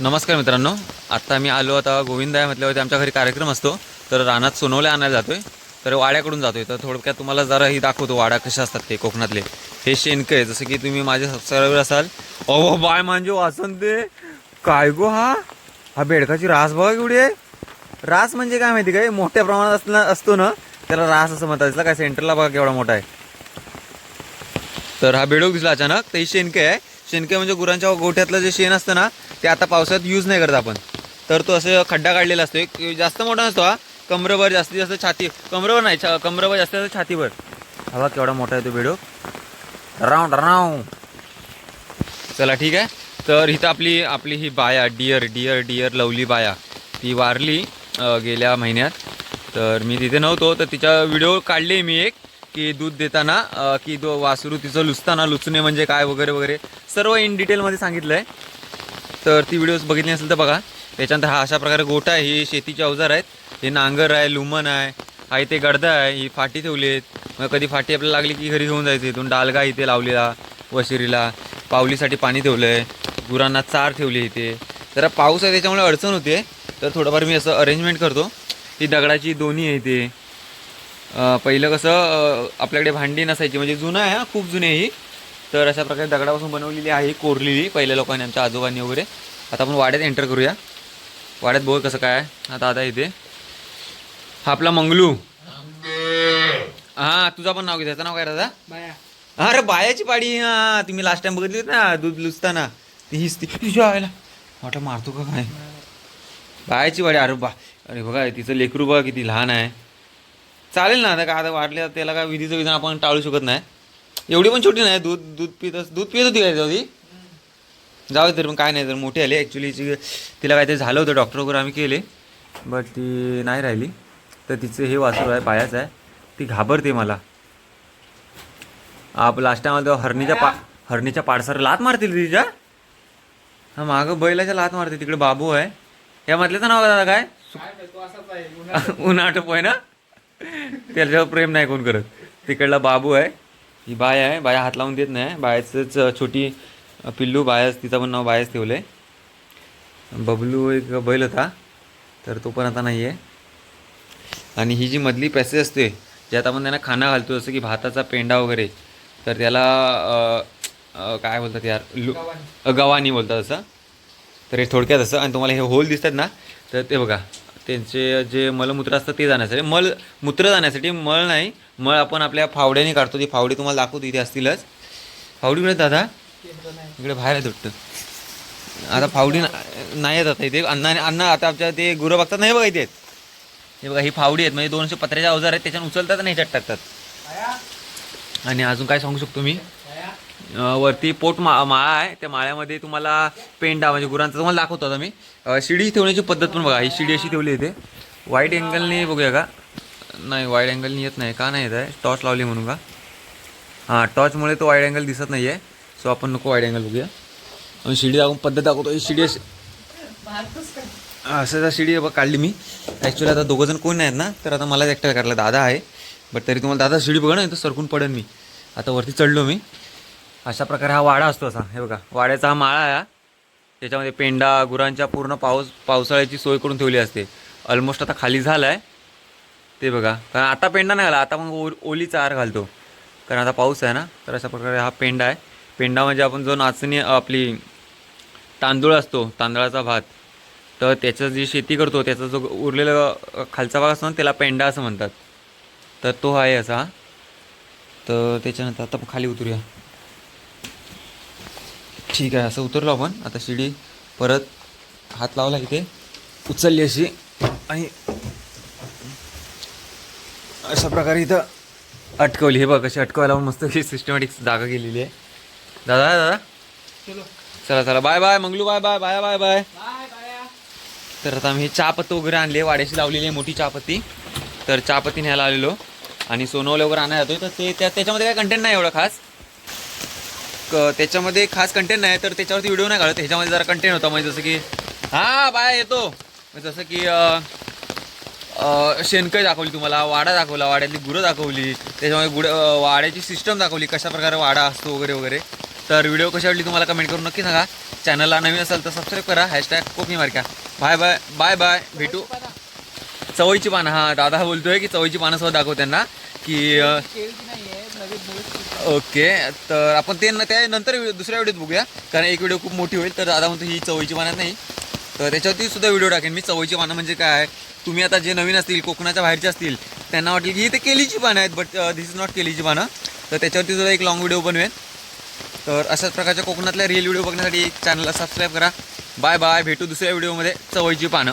नमस्कार मित्रांनो. आत्ता मी आलो आता गोविंदा म्हटल्यावरती आमच्या घरी कार्यक्रम असतो. तर रानात सोनवले आणायला जातोय. तर वाड्याकडून जातोय. तर थोडक्यात तुम्हाला जरा ही दाखवतो वाडा कशा असतात ते कोकणातले. हे शेणकं आहे. जसं की तुम्ही माझे सबस्क्रायबर असाल. अहो बाय म्हणजे वासन ते काय गो हा? हा बेडकाची रास बघा एवढी आहे. रास म्हणजे काय माहिती काय? मोठ्या प्रमाणात असला असतो ना त्याला रास असं म्हणतात. दिसला काय सेंटरला बघा केवढा मोठा आहे. तर हा बेडूक दिसला अचानक. तर ही शेणके आहे. शेणके म्हणजे गुरांच्या गोठ्यातलं जे शेण असतं ना ते आता पावसाळ्यात यूज नाही करत आपण. तर तो असं खड्डा काढलेला असतो एक जास्त मोठा नसतो हा. कमरभर जास्तीत जास्त छाती कमरभर नाही छा कमरभर जास्तीत जास्त छातीवर हवा केवढा मोठा आहे तो बेडूक राव राव चला ठीक आहे. तर इथं आपली आपली ही बाया डिअर डिअर डिअर लवली बाया ती वारली गेल्या महिन्यात. तर मी तिथे नव्हतो तर तिचा व्हिडिओ काढले मी एक की दूध देताना की दो वासरू तिचं लुचताना लुचणे म्हणजे काय वगैरे वगैरे सर्व इन डिटेलमध्ये सांगितलं आहे तर ती व्हिडिओज बघितली असेल तर बघा. त्याच्यानंतर हा अशा प्रकारे गोटा आहे. हे शेतीचे अवजार आहेत. हे नांगर आहे लुमन आहे हा इथे गडदा आहे ही फाटी ठेवली आहेत मग कधी फाटी आपल्याला लागली की घरी घेऊन जायचं. इथून डालगा इथे लावलेला वशिरीला. पावलीसाठी पाणी ठेवलं आहे गुरांना चार ठेवली इथे. जरा पाऊस आहे त्याच्यामुळे अडचण होते. तर थोडंफार मी असं अरेंजमेंट करतो. ही दगडाची दोन्ही आहे इथे. पहिलं कसं आपल्याकडे भांडी नसायची. म्हणजे जुनं आहे हा खूप जुने ही. तर अशा प्रकारे दगडापासून बनवलेली आहे कोरलेली पहिल्या लोकांनी आमच्या आजोबांनी वगैरे. आता आपण वाड्यात एंटर करूया. वाड्यात बघ कसं काय आता आता इथे. हा आपला मंगलू. हा तुझा पण नाव घे. त्याचं नाव काय दादा? बाया. अरे बायाची पाडी. हा तुम्ही लास्ट टाइम बघितली ना दूध लुचताना ती हीच ती. तुझ्या आयला वाटलं मारतो का काय? बायाची पाडी अरे बा. अरे बघा तिचं लेकरू बघा किती लहान आहे. चालेल ना आता का आता वाढले त्याला काय विधीचं विधान आपण टाळू शकत नाही. एवढी पण छोटी नाही दूध दूध पित अस- दूध पित होती काय होती जाऊ दे तरी पण काय नाही तर मोठी आली ॲक्च्युली तिला काहीतरी झालं होतं डॉक्टर वगैरे आम्ही केले बट ती नाही राहिली. तर तिचं हे वासरू आहे बायाच आहे ती घाबरते मला. आप लास्ट टाइम तेव्हा हरणीच्या पा हरणीच्या पाडसार लात मारतील तिच्या. हा मागं बैलाच्या लात मारते तिकडे बाबू आहे. या म्हटल्याचं नाव दादा काय? उन्हाटप आहे ना? त्याच्यावर प्रेम नाही कोण करत. तिकडला बाबू आहे. ही बाय आहे बाया हात लावून देत नाही. बायाचंच छोटी पिल्लू बायाच तिचं पण नाव बायाच ठेवलं आहे बबलू एक बैल होता तर तो पण आता नाही आहे आणि ही जी मधली पॅसेज असते ज्यात आपण त्यांना खाना घालतो जसं की भाताचा पेंडा वगैरे तर त्याला काय बोलतात यार लु गव्हाणी बोलतात असं. तर हे थोडक्यात असं आणि तुम्हाला हे होल दिसतात ना तर ते बघा. त्यांचे जे मलमूत्र असतं ते जाण्यासाठी. मल मूत्र जाण्यासाठी मळ नाही मळ आपण आपल्या फावड्याने काढतो. ती फावडी तुम्हाला दाखवतो इथे असतीलच. फावडी मिळत दादा? नाही इकडे बाहेर आहे वाटतं. आता फावडी ना- नाही येत आता इथे. अण्णा अण्णा आता आमच्या ते गुरं बघतात नाही बघा इथे. हे बघा ही फावडी आहेत. म्हणजे दोनशे पत्र्याचे अवजार आहेत त्याच्यानं उचलतात आणि ह्याच्यात टाकतात. आणि अजून काय सांगू शकतो मी? वरती पोट मा माळा आहे. त्या माळ्यामध्ये तुम्हाला पेंडा म्हणजे गुरांचा तुम्हाला दाखवतो आता मी. शिडी ठेवण्याची पद्धत पण बघा. ही शिडी अशी ठेवली इथे. वाईट अँगलने बघूया का? नाही वाईट अँगलनी येत नाही. का नाही येत आहे? टॉर्च लावली म्हणून का? हां टॉर्चमुळे तो वाईट अँगल दिसत नाही आहे सो आपण नको वाईट अँगल बघूया. आणि शिडी दाखवून पद्धत दाखवतो. ही शिडी अशी असं शिडी बघ काढली मी. ॲक्च्युली आता दोघं जण कोण नाहीत ना तर आता मलाच एकटा करायला दादा आहे. बट तरी तुम्हाला दादा शिडी बघा ना तर सरकून पडेल मी. आता वरती चढलो मी. अशा प्रकारे हा वाडा असतो असा. हे बघा वाड्याचा हा माळा आहे हा. त्याच्यामध्ये पेंडा गुरांच्या पूर्ण पाऊस पावसाळ्याची सोय करून ठेवली असते. ऑलमोस्ट आता खाली झाला आहे ते बघा कारण आता पेंडा नाही घाला आता मग ओ ओली चार घालतो. कारण आता पाऊस आहे ना तर अशा प्रकारे हा पेंडा आहे. पेंडा म्हणजे आपण जो नाचणी आपली तांदूळ असतो तांदळाचा भात तर त्याचं जी शेती करतो त्याचा जो उरलेला खालचा भाग असतो ना त्याला पेंडा असं म्हणतात. तर तो आहे असा. तर त्याच्यानंतर आता खाली उतरूया. ठीक आहे असं उतरलो आपण. आता शिडी परत हात लावला इथे. उचलली अशी. आणि अशा प्रकारे इथं अटकवली. हे बघ कशी अटकवायला मस्त सिस्टमॅटिक जागा गेलेली आहे. दादा दादा चलो. चला bye bye Manglu bye bye bye bye bye. तर आता आम्ही चहापत्ती वगैरे आणली वाड्याशी लावलेली आहे मोठी चहापत्ती तर चहापत्ती न्यायला आलेलो. आणि सोनवले वगैरे आणायला जातोय. तर ते त्या त्याच्यामध्ये काय कंटेंट नाही एवढं खास. क त्याच्यामध्ये खास कंटेंट नाही तर त्याच्यावरती व्हिडिओ नाही काढत. ह्याच्यामध्ये जरा कंटेंट होता. म्हणजे जसं की हां बाय येतो. म्हणजे जसं की अं, शेणकं दाखवली तुम्हाला वाडा दाखवला वाड्यातली गुरं दाखवली. त्याच्यामध्ये गुड वाड्याची सिस्टम दाखवली कशा प्रकारे वाडा असतो वगैरे वगैरे. तर व्हिडिओ कशी वाटली तुम्हाला कमेंट करून नक्की सांगा. चॅनलला नवीन असाल तर सबस्क्राईब करा. Hashtag Kokani Marka bye bye bye bye भेटू. चवळीची पानं. हां दादा बोलतोय की चवळीची पानं सुद्धा दाखव त्यांना. की अं, केळची नाहीये नवीन नवीन ओके तर आपण ते न- त्या नंतर दुसऱ्या व्हिडिओत बघूया. कारण एक व्हिडिओ खूप मोठी होईल तर दादा म्हणतो ही चवळीची पानं नाही. तर त्याच्यावरती सुद्धा व्हिडिओ टाकेन. मी चवळीची पानं म्हणजे काय? तुम्ही आता जे नवीन असतील कोकणाच्या बाहेरचे असतील त्यांना वाटेल की ही ते केलीची पानं आहेत बट दिस इज नॉट केलीची पानं तर त्याच्यावरती सुद्धा एक लॉंग व्हिडिओ बनवेन. तर अशाच प्रकारच्या कोकणातल्या रिअल व्हिडिओ बघण्यासाठी चॅनलला सबस्क्राईब करा. बाय बाय भेटू दुसऱ्या व्हिडिओमध्ये चवळीची पानं